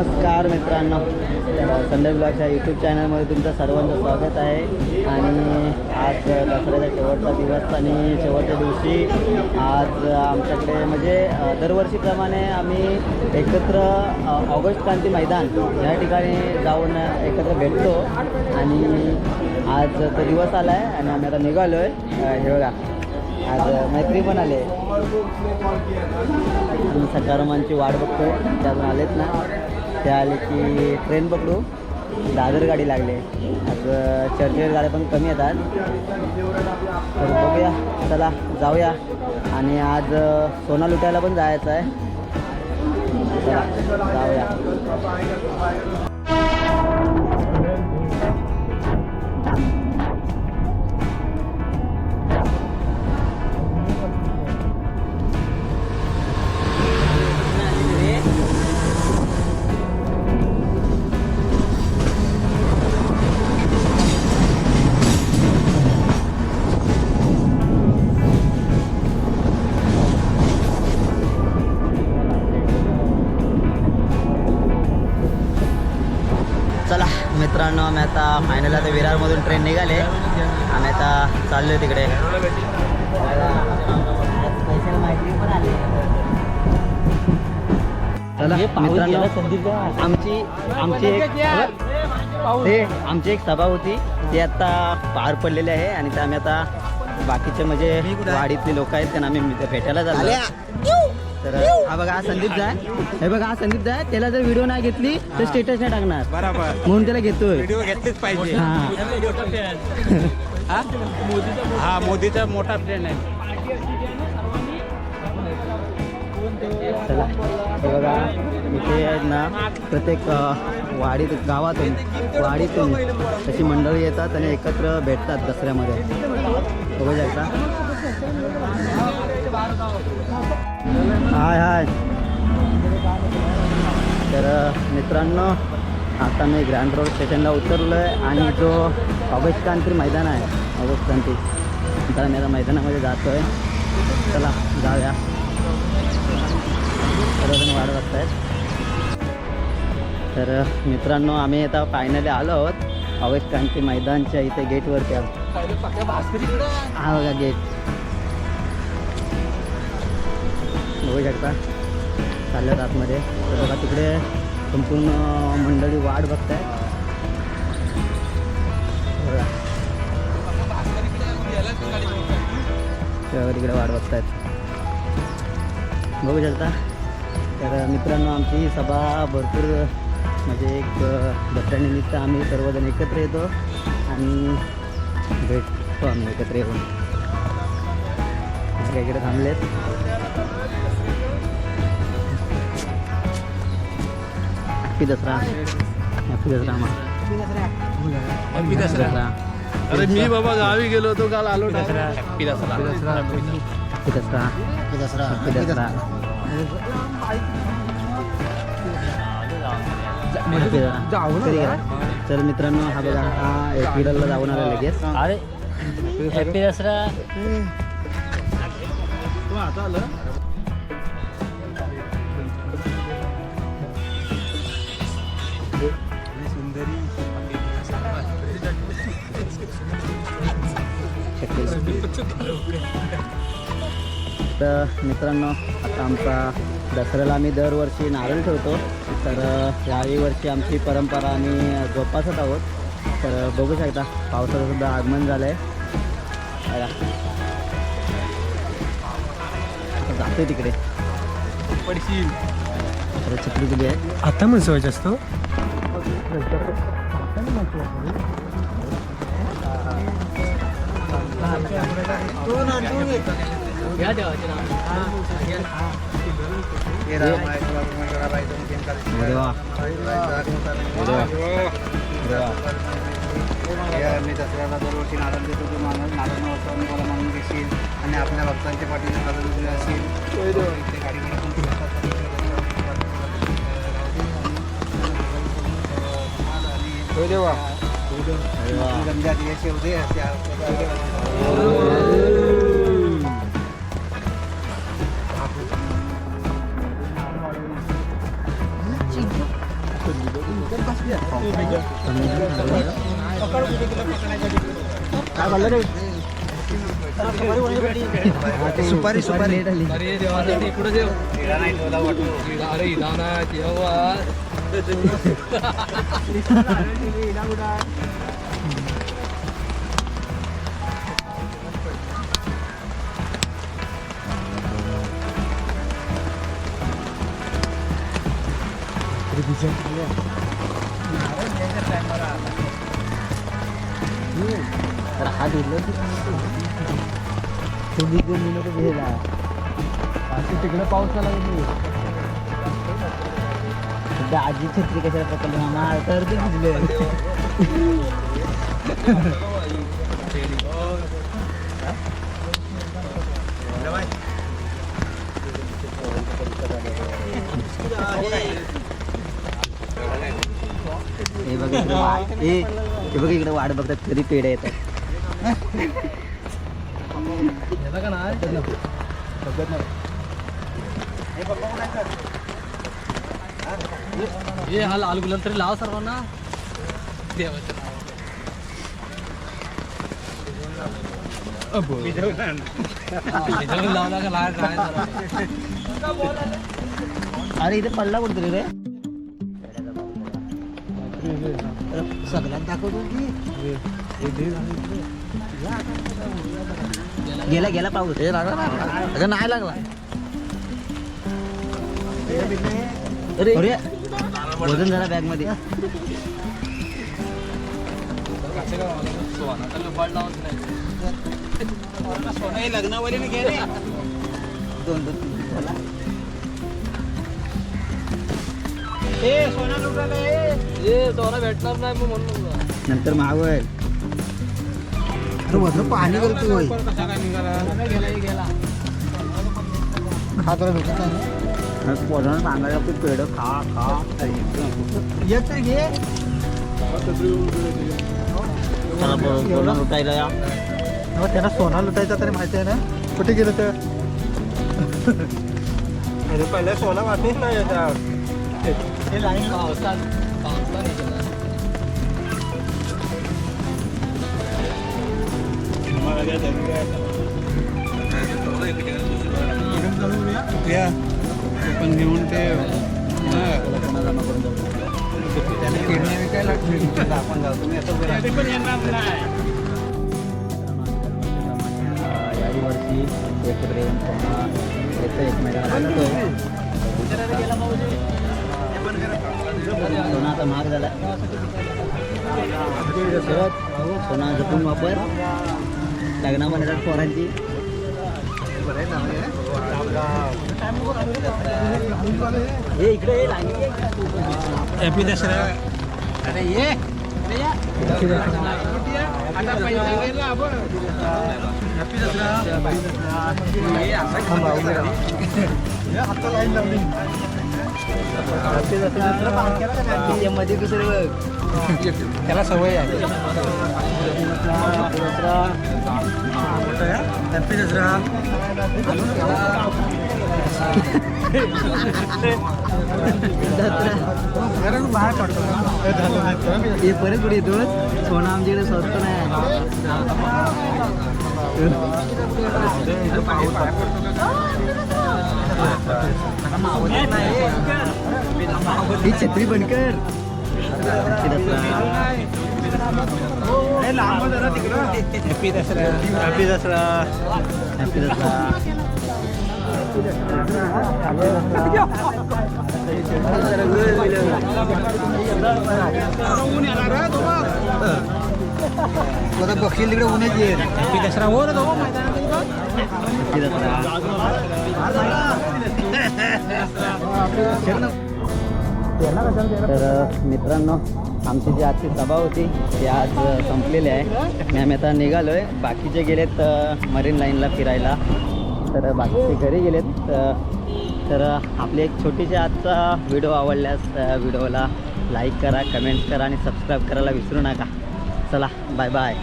नमस्कार मित्रांनो. Sunday ब्लॉगच्या YouTube चॅनलमध्ये तुमचं सर्वांचं स्वागत आहे. आणि आज दसऱ्याचा शेवटचा दिवस आणि शेवटच्या दिवशी आज आमच्याकडे म्हणजे दरवर्षीप्रमाणे आम्ही एकत्र ऑगस्ट क्रांती मैदान या ठिकाणी जाऊन एकत्र भेटतो. आणि आज तो दिवस आला आहे आणि आम्ही आता निघालो आहे हे बघा. आज मैत्री पण आले आणि सकारामांची वाट बघतो त्यातून आलेत ना. ते आले की ट्रेन पकडू. दादर गाडी लागले. आज चर्चेवर गाड्या पण कमी येतात. तर बघूया. चला जाऊया. आणि आज सोना लुटायला पण जायचं आहे. जाऊया. मित्रांनो आम्ही आता फायनल आता विरारमधून ट्रेन निघाले. आम्ही आता चाललोय तिकडे. चला मित्रांनो आमची आमची एक ते आमची एक सभा होती. ती आता पार पडलेली आहे आणि ते आम्ही आता बाकीचे म्हणजे वाडीतले लोक आहेत त्यांना आम्ही भेटायला झालो तर हा बघा हा संदीप जाय हे बघा हा संदीप जाय त्याला जर व्हिडिओ नाही घेतली तर स्टेटस नाही टाकणार. बरोबर. म्हणून त्याला घेतोय. व्हिडिओ घेतलेच पाहिजे. हा. हा? हा मोदीचा मोठा फ्रेंड आहे. चला. हे बघा इथे आहेत ना प्रत्येक अ, वाडीत गावातून वाडीतून तशी मंडळी येतात आणि एकत्र भेटतात दसऱ्यामध्ये. बघू शकता. हाय हाय. तर मित्रांनो आता मी ग्रँड रोड स्टेशनला उतरलो आहे आणि जो ऑगस्ट क्रांती मैदान आहे ऑगस्ट क्रांती तर मी आता मैदानामध्ये जातो आहे चला जाऊया. सर्वजण वाढ बघतायत. तर मित्रांनो आम्ही आता फायनली आलो आहोत. ऑगस्ट क्रांती मैदानच्या इथे गेटवरती आहोत. हा बघा गेट बघू शकता. चालल्यात आतमध्ये. तर बघा तिकडे संपूर्ण मंडळी वाट बघत आहे तर तिकडे वाट आहेत बघू शकता. तर मित्रांनो आमची सभा भरपूर म्हणजे एक दसऱ्यानिमित्त आम्ही सर्वजण एकत्र येतो आणि भेटतो आम्ही एकत्र येऊन. काही इकडे थांबलेत हॅपी दसरा हॅपी दसरा मा हॅपी दसरा अरे मी बाबा गावी गेलो होतो काल आलो happy Dasara happy Dasara Dasara happy Dasara happy Dasara कधी गेला? तर मित्रांनो हा बघा हा एप्रिलला जाऊन आला लगेच अरे हॅपी दसरा आता आलं. तर मित्रांनो आता आमचा दसऱ्याला आम्ही दरवर्षी नारळ ठेवतो. तर याही वर्षी आमची परंपरा आम्ही जोपासत आहोत. तर बघू शकता पावसाचं सुद्धा आगमन झालं आहे जातोय तिकडे. पडशील. तर छत्री दिली आहे. आता म्हणसवायचं असतो अरे वा. अरे वा. अरे वा. मी दसऱ्याला दरवर्षी नारळ देतो तो माणूस नारळ आणि भक्तांच्या पाठीने नारळ दिले असेल इथे पण फिरतात. अरे वा. गंजा दिवस होते त्या सुपारी सुपारी अरे देवा इकडे देव तिला नाही तुला वाटतो अरे इदाना देवा तर हा दिलं तुम्ही दोन मिनिटं घ्यायला बाकी तिकडं पाऊस आला की सध्या आजी छत्री कशाला पकडली मामा तर ते भिजले हे बघ इकडे वाट. हे बघ इकडे वाट बघतात कधी पेढे येतात. का नाही हे हा लाल गुलाल तरी लाव सर्वांना. देवाच्या नावावर. लावला का लाल अरे इथे पडला कुठतरी रे. सगळ्यांना दाखवतो की? गेला गेला पाऊस हे लागला अगं नाही लागला. अरे वजन जरा बॅगमध्ये दोन. दोन झाला हे सोना भेटणार नाही मग म्हणून. नंतर मावळ वरनं पाणी गेलं पोरांना सांगायला की पेढं खा खा. येत घे. चला पोरांना लुटायला या. त्यांना सोना लुटायचा तरी माहिती आहे ना. कुठे गेलं तर? अरे पहिला सोना वाटलीच नाही हे लाईन पावसात पावसात. नाही गेला. पण घेऊन ते किडनी विकायला आपण जाऊ तुम्ही असं बोला याही वर्षी एकत्र येऊन एकमेकाला सोना आता महाग झाला सोना जपून वापर लग्नामध्ये येतात पोरांची हे इकडे ये, लाईनीत ये. हॅपी दसरा अरे ये मध्ये दुसरे बघ त्याला सवय आहे हॅपी दसरा. बाहेर पडतो हे परत कुठे येतो सोना आमच्याकडे स्वस्त नाही ही छत्री बनकर happy Dasara happy Dasara happy Dasara बघशील तिकडे उन्हाच येईल हॅपी दसरा हो हॅपी दसरा तर मित्रांनो आमची जी आजची सभा होती ती आज संपलेली आहे. मी आम्ही आता निघालो आहे बाकीचे गेलेत मरीन लाईनला फिरायला. तर बाकीचे घरी गेलेत. तर आपली एक छोटीशी आजचा व्हिडिओ आवडल्यास व्हिडिओला लाईक करा कमेंट्स करा आणि सबस्क्राईब करायला विसरू नका. चला बाय बाय